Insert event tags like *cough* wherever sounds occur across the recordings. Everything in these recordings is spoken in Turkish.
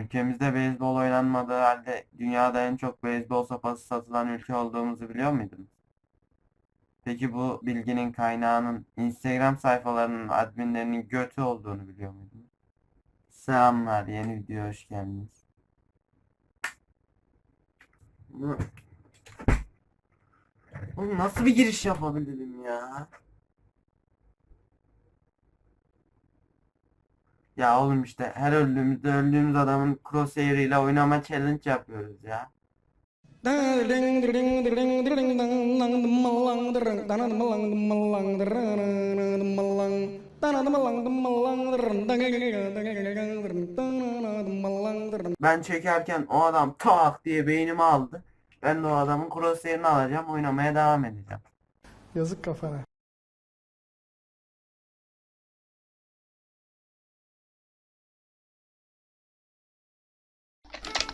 Ülkemizde beyzbol oynanmadığı halde dünyada en çok beyzbol sopası satılan ülke olduğumuzu biliyor muydunuz? Peki bu bilginin kaynağının Instagram sayfalarının adminlerinin götü olduğunu biliyor muydunuz? Selamlar, yeni videoya hoş geldiniz. Oğlum nasıl bir giriş yapabilirim ya? Ya oğlum işte her öldüğümüzde öldüğümüz adamın crosshair ile oynama challenge yapıyoruz ya. Ben çekerken o adam tak diye beynimi aldı. Ben de o adamın crosshair'ini alacağım, oynamaya devam edeceğim. Yazık kafana.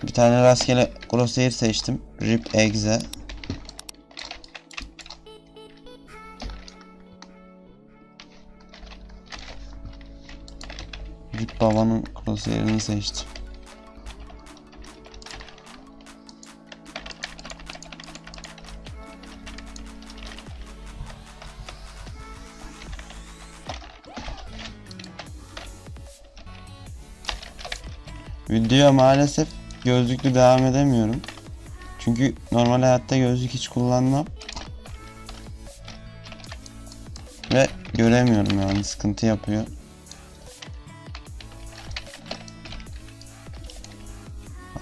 Bir tane rastgele crosshair seçtim. Rip Exe. Rip babanın crosshair'ini seçtim. Videoya maalesef gözlüklü devam edemiyorum. Çünkü normal hayatta gözlük hiç kullanmam. Ve göremiyorum yani sıkıntı yapıyor.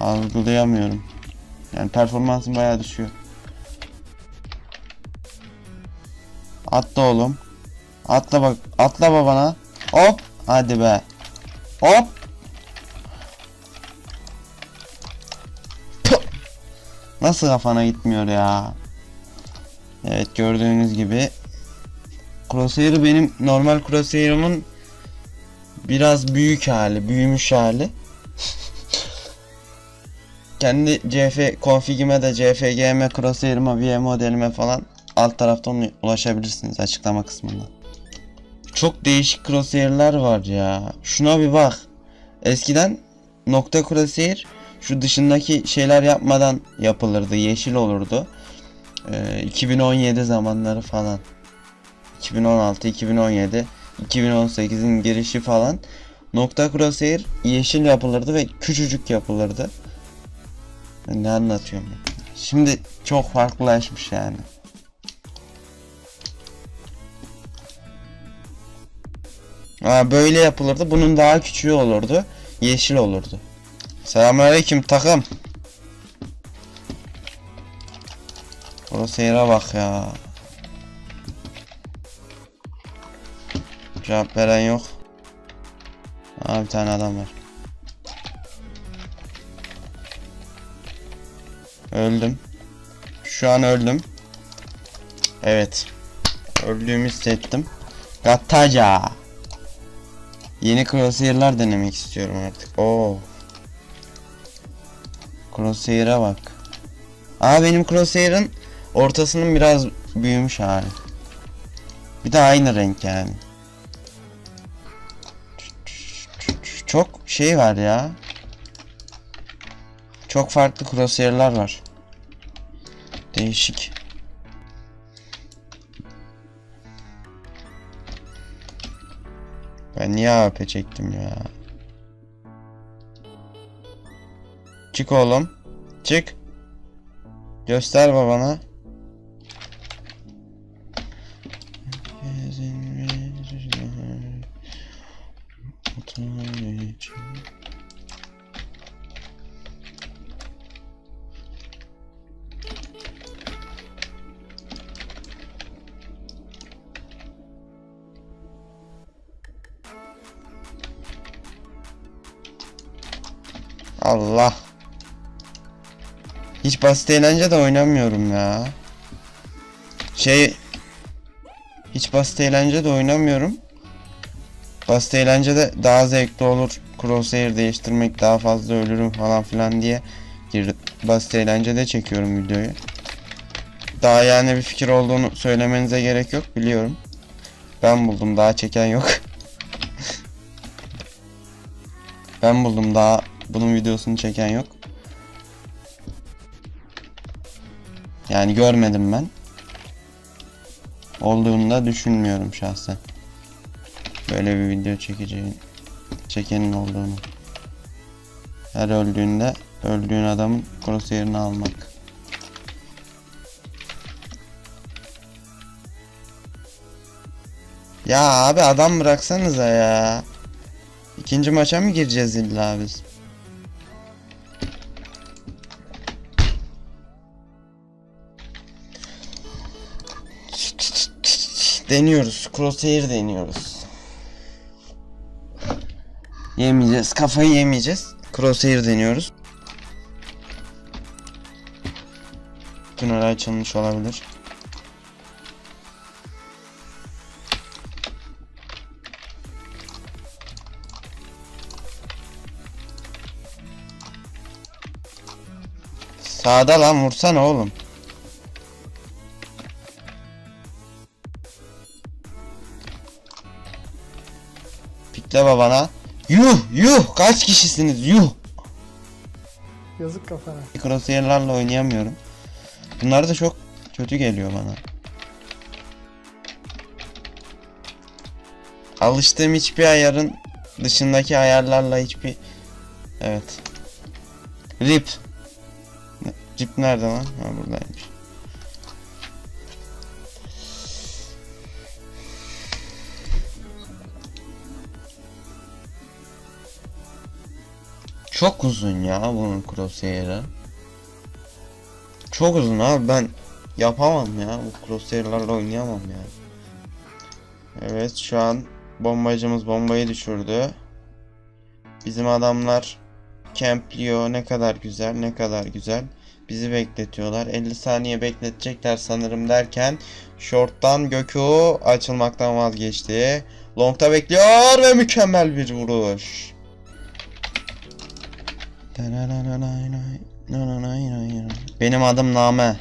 Algılayamıyorum. Yani performansım bayağı düşüyor. Atla oğlum. Atla bak. Atla babana. Hop. Hadi be. Hop. Nasıl kafana gitmiyor ya? Evet gördüğünüz gibi Crosshair'ı benim normal Crosshair'ımın biraz büyük hali, büyümüş hali. *laughs* Kendi CF config'ime de CFGM Crosshair'ıma, VM modelime falan alt taraftan ulaşabilirsiniz açıklama kısmında. Çok değişik crosshair'lar var ya. Şuna bir bak. Eskiden nokta crosshair şu dışındaki şeyler yapmadan yapılırdı. Yeşil olurdu. Ee, 2017 zamanları falan. 2016, 2017, 2018'in girişi falan. Nokta crosshair yeşil yapılırdı ve küçücük yapılırdı. Ne anlatıyorum? Şimdi çok farklılaşmış yani. Aa, böyle yapılırdı. Bunun daha küçüğü olurdu. Yeşil olurdu. Selamünaleyküm takım. O seyre bak ya. Cevap veren yok. Aa bir tane adam var. Öldüm. Şu an öldüm. Evet. Öldüğümü hissettim. Gataca. Yeni crosshair'lar denemek istiyorum artık. Oo. Crosshair'a bak. Aa benim crosshair'ın ortasının biraz büyümüş hali. Bir de aynı renk yani. Çok şey var ya. Çok farklı crosshair'lar var. Değişik. Ben niye AP çektim ya? Çık oğlum. Çık. Göster babana. Allah. Hiç basit eğlence de oynamıyorum ya. Şey hiç basit eğlence de oynamıyorum. Basit eğlence de daha zevkli olur. Crosshair değiştirmek daha fazla ölürüm falan filan diye. Basit eğlence de çekiyorum videoyu. Daha yani bir fikir olduğunu söylemenize gerek yok biliyorum. Ben buldum daha çeken yok. *laughs* ben buldum daha bunun videosunu çeken yok. Yani görmedim ben. Olduğunu da düşünmüyorum şahsen. Böyle bir video çekeceğin çekenin olduğunu. Her öldüğünde öldüğün adamın crosshair'ını almak. Ya abi adam bıraksanıza ya. İkinci maça mı gireceğiz illa biz? Deniyoruz. Crosshair deniyoruz. Yemeyeceğiz. Kafayı yemeyeceğiz. Crosshair deniyoruz. Tünel açılmış olabilir. Sağda lan vursana oğlum. Pikle babana. Yuh yuh kaç kişisiniz yuh. Yazık kafana. Crosshair'larla oynayamıyorum. Bunlar da çok kötü geliyor bana. Alıştığım hiçbir ayarın dışındaki ayarlarla hiçbir... Evet. Rip. Rip nerede lan? Ha buradaymış. Çok uzun ya bunun crosshair'ı. Çok uzun abi ben yapamam ya bu crosshair'larla oynayamam ya. Evet şu an bombacımız bombayı düşürdü. Bizim adamlar campliyor ne kadar güzel ne kadar güzel. Bizi bekletiyorlar. 50 saniye bekletecekler sanırım derken short'tan Gökü açılmaktan vazgeçti. Long'ta bekliyor ve mükemmel bir vuruş. Benim adım Name.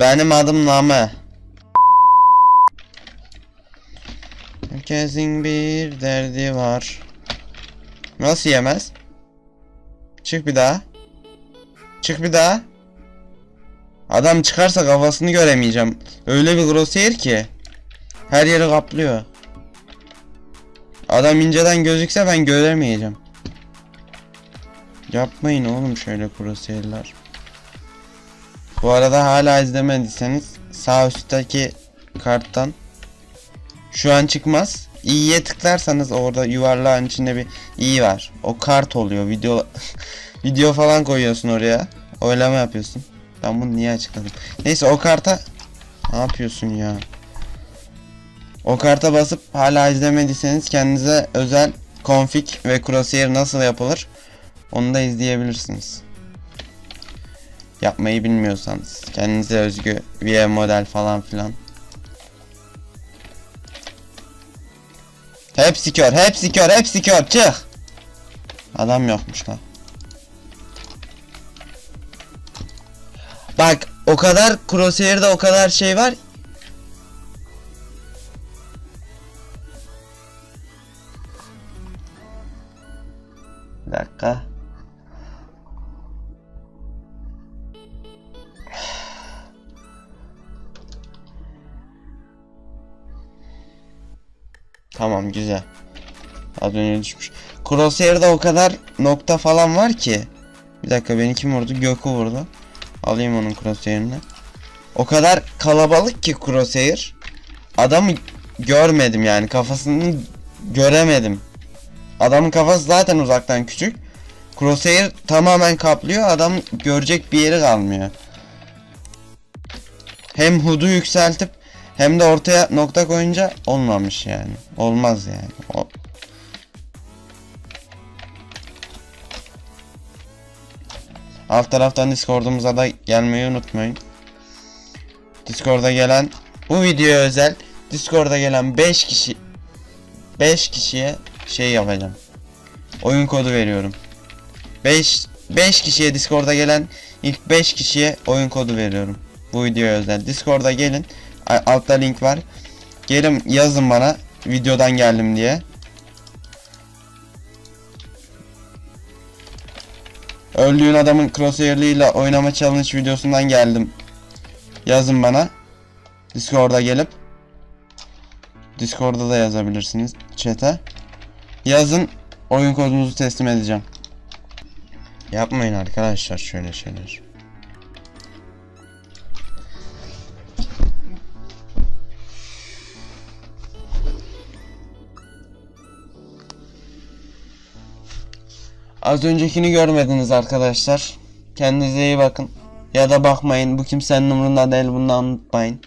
Benim adım Name. Herkesin bir derdi var. Nasıl yemez? Çık bir daha. Çık bir daha. Adam çıkarsa kafasını göremeyeceğim. Öyle bir crosshair ki. Her yeri kaplıyor. Adam inceden gözükse ben göremeyeceğim. Yapmayın oğlum şöyle crosshair'lar. Bu arada hala izlemediyseniz sağ üstteki karttan şu an çıkmaz. İ'ye tıklarsanız orada yuvarlağın içinde bir i var. O kart oluyor. Video *laughs* video falan koyuyorsun oraya. Oylama yapıyorsun. Ben bunu niye açıkladım? Neyse o karta ne yapıyorsun ya? O karta basıp hala izlemediyseniz kendinize özel config ve crosshair nasıl yapılır onu da izleyebilirsiniz. Yapmayı bilmiyorsanız kendinize özgü VM model falan filan. Hepsi kör, hepsi kör, hepsi kör. Çık. Adam yokmuş lan. Bak o kadar crosshair'da o kadar şey var. Tamam güzel. Az önce düşmüş. Crosshair'da o kadar nokta falan var ki. Bir dakika beni kim vurdu? Gökü vurdu. Alayım onun crosshair'ini. O kadar kalabalık ki crosshair. Adamı görmedim yani kafasını göremedim. Adamın kafası zaten uzaktan küçük. Crosshair tamamen kaplıyor. Adam görecek bir yeri kalmıyor. Hem hudu yükseltip hem de ortaya nokta koyunca olmamış yani. Olmaz yani. O... Alt taraftan Discord'umuza da gelmeyi unutmayın. Discord'a gelen bu videoya özel Discord'a gelen 5 kişi 5 kişiye şey yapacağım. Oyun kodu veriyorum. 5 5 kişiye Discord'a gelen ilk 5 kişiye oyun kodu veriyorum. Bu videoya özel. Discord'a gelin. Altta link var. Gelin yazın bana videodan geldim diye. Öldüğün adamın crosshair'liğiyle oynama challenge videosundan geldim. Yazın bana. Discord'a gelip. Discord'da da yazabilirsiniz chat'e. Yazın oyun kodunuzu teslim edeceğim. Yapmayın arkadaşlar şöyle şeyler. Az öncekini görmediniz arkadaşlar. Kendinize iyi bakın. Ya da bakmayın. Bu kimsenin umurunda değil. Bunu unutmayın.